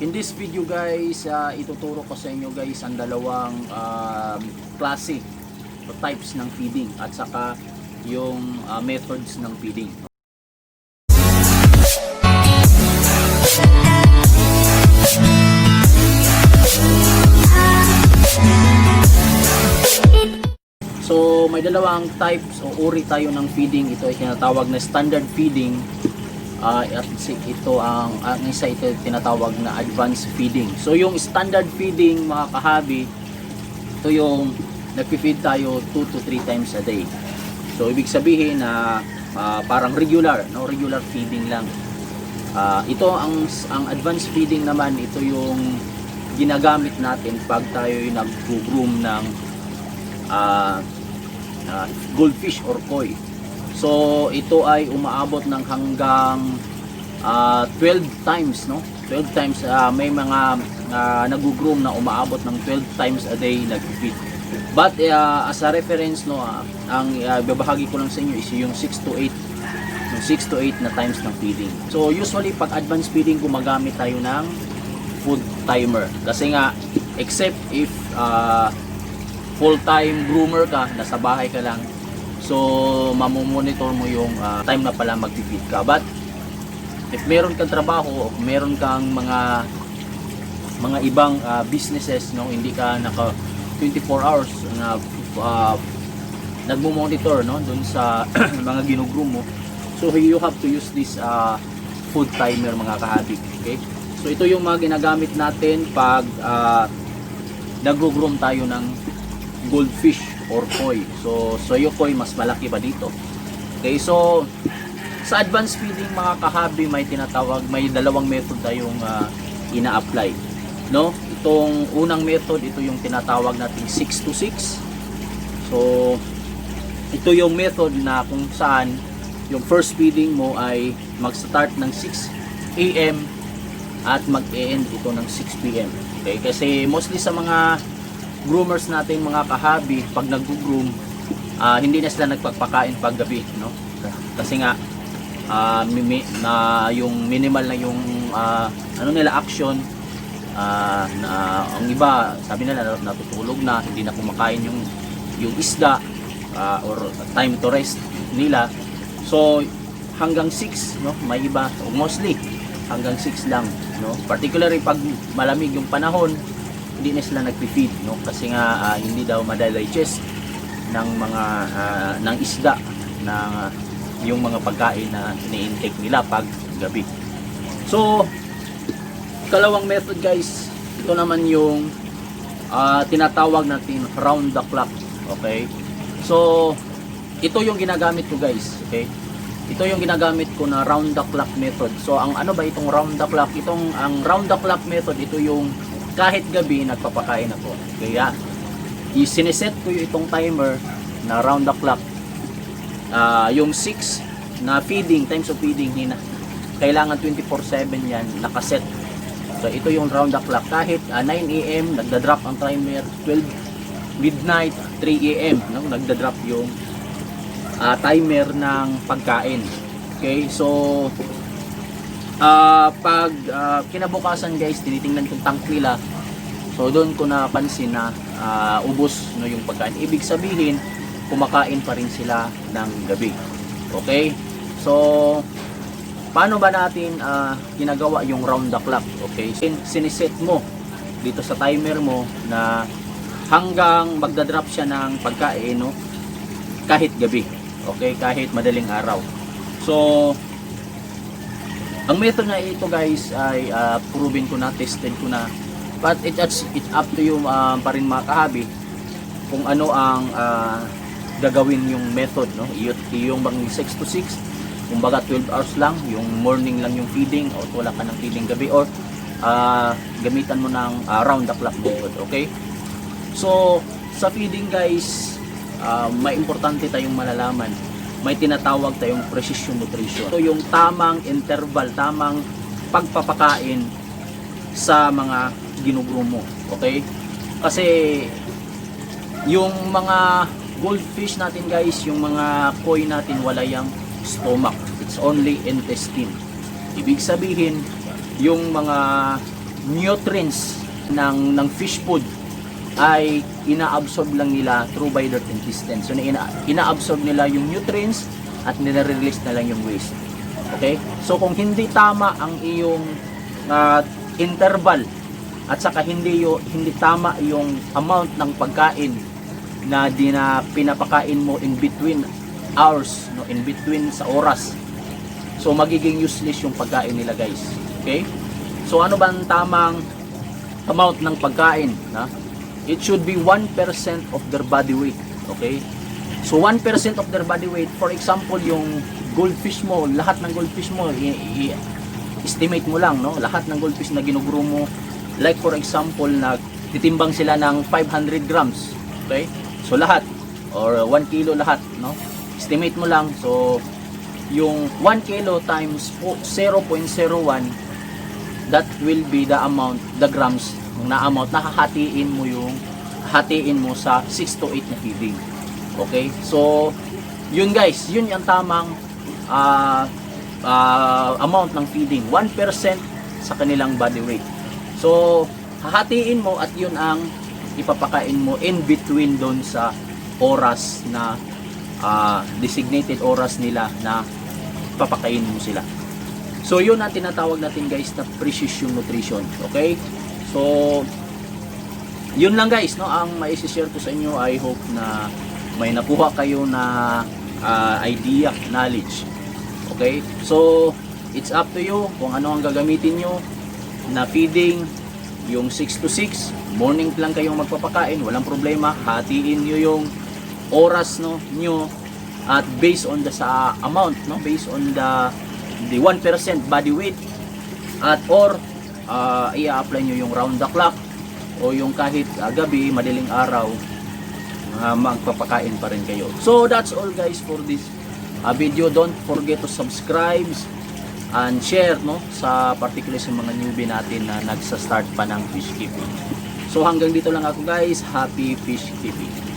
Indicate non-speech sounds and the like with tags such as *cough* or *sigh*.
In this video guys, ah, ituturo ko sa inyo guys ang dalawang um, klase o types ng feeding at saka yung ah, methods ng feeding. So may dalawang types o uri tayo ng feeding. Ito ay tinatawag na standard feeding Ah, at ito ang ang isa ito tinatawag na advanced feeding. So yung standard feeding mga kahabi, ito yung nagpi-feed tayo 2 to 3 times a day. So ibig sabihin na ah, parang regular, no regular feeding lang. Ah, ito ang ang advanced feeding naman, ito yung ginagamit natin pag tayo nag-groom ng ah, ah, goldfish or koi. So ito ay umaabot ng hanggang ah, 12 times no. 12 times ah, may mga uh, nag-groom na umaabot ng 12 times a day nag-feed. But ah, as a reference no, ah, ang babahagi ko lang sa inyo is yung 6 to 8 yung 6 to 8 na times ng feeding. So usually pag advanced feeding gumagamit tayo ng food timer kasi nga except if ah, full-time groomer ka, nasa bahay ka lang, so mamomonitor mo yung ah, time na pala mag-feed ka. But if meron kang trabaho, meron kang mga mga ibang ah, businesses, no, hindi ka naka 24 hours na ah, nagmo-monitor no dun sa *clears throat* mga ginugroom mo. So you have to use this ah, food timer mga kahabi. Okay? So ito yung mga ginagamit natin pag ah, nagro-groom tayo ng goldfish or koi. So, soyo koi mas malaki pa dito. Okay, so sa advanced feeding mga kahabi may tinatawag, may dalawang method tayong ah, ina-apply. No? Itong unang method, ito yung tinatawag nating 6 to 6. So, ito yung method na kung saan yung first feeding mo ay mag-start ng 6 a.m. at mag-end ito ng 6 p.m. Okay? Kasi mostly sa mga groomers natin mga kahabi pag nag-groom ah, hindi na sila nagpagpakain pag gabi no? Kasi nga ah, mimi, na yung minimal na yung ah, ano nila action ah, na ang iba sabi nila natutulog na hindi na kumakain yung yung isda ah, or time to rest nila. So hanggang 6 no? May iba mostly hanggang 6 lang no? Particularly pag malamig yung panahon hindi na sila nagpi-feed no kasi nga ah, hindi daw madadigest ng mga ah, ng isda na yung mga pagkain na ini-intake nila pag gabi. So kalawang method guys, ito naman yung ah, tinatawag natin round the clock. Okay? So ito yung ginagamit ko guys, okay? Ito yung ginagamit ko na round the clock method. So ang ano ba itong round the clock? Itong ang round the clock method, ito yung kahit gabi nagpapakain ako. Kaya isiniset ko yung itong timer na round the clock. Ah, yung 6 na feeding, times of feeding, hina, kailangan 24-7 yan, nakaset. So ito yung round the clock. Kahit ah, 9 a.m. nagda-drop ang timer, 12 midnight, 3 a.m. No? nagda-drop yung ah, timer ng pagkain. Okay, so Ah, pag ah, kinabukasan guys, tinitingnan kong tank nila. So doon ko napansin na ah, ubos no yung pagkain. Ibig sabihin, kumakain pa rin sila ng gabi. Okay? So paano ba natin ah, ginagawa yung round the clock? Okay? Sin- Siniset mo dito sa timer mo na hanggang magda-drop siya ng pagkain no kahit gabi. Okay? Kahit madaling araw. So ang method na ito guys ay ah, proven ko na, tested ko na. But it, it's, it's up to you ah, pa rin mga kahabi kung ano ang ah, gagawin yung method. No? Yung bang 6 to 6, kumbaga 12 hours lang, yung morning lang yung feeding o wala ka ng feeding gabi or ah, gamitan mo ng ah, round the clock method. Okay? So, sa feeding guys, ah, may importante tayong malalaman may tinatawag tayong precision nutrition. Ito yung tamang interval, tamang pagpapakain sa mga ginugro mo. Okay? Kasi yung mga goldfish natin guys, yung mga koi natin wala yung stomach. It's only intestine. Ibig sabihin, yung mga nutrients ng ng fish food ay ina-absorb lang nila through by their intestines. So ina ina-absorb nila yung nutrients at nire-release na lang yung waste. Okay? So kung hindi tama ang iyong ah, interval at saka hindi yo, hindi tama yung amount ng pagkain na di na pinapakain mo in between hours, no, in between sa oras. So magiging useless yung pagkain nila, guys. Okay? So ano ba ang tamang amount ng pagkain, na? It should be 1% of their body weight, okay? So 1% of their body weight, for example, yung goldfish mo, lahat ng goldfish mo, i- i- estimate mo lang, no? Lahat ng goldfish na ginugro mo, like for example, na titimbang sila ng 500 grams, okay? So lahat, or 1 kilo lahat, no? Estimate mo lang, so yung 1 kilo times po- 0.01 that will be the amount, the grams ng na amount na hahatiin mo yung hatiin mo sa 6 to 8 na feeding. Okay? So, yun guys, yun yung tamang ah, ah, amount ng feeding. 1% sa kanilang body weight. So, hahatiin mo at yun ang ipapakain mo in between doon sa oras na ah, designated oras nila na papakain mo sila. So yun ang tinatawag natin guys na precision nutrition. Okay? So yun lang guys no ang mai-share ko sa inyo. I hope na may nakuha kayo na ah, idea, knowledge. Okay? So it's up to you kung ano ang gagamitin nyo na feeding yung 6 to 6 morning lang kayong magpapakain walang problema hatiin nyo yung oras no nyo at based on the sa amount no based on the the 1% body weight at or uh, i-apply nyo yung round the clock o yung kahit ah, gabi madaling araw uh, magpapakain pa rin kayo. So that's all guys for this uh, video. Don't forget to subscribe and share no sa particular sa mga newbie natin na nagsa-start pa ng fish keeping. So hanggang dito lang ako guys. Happy fish keeping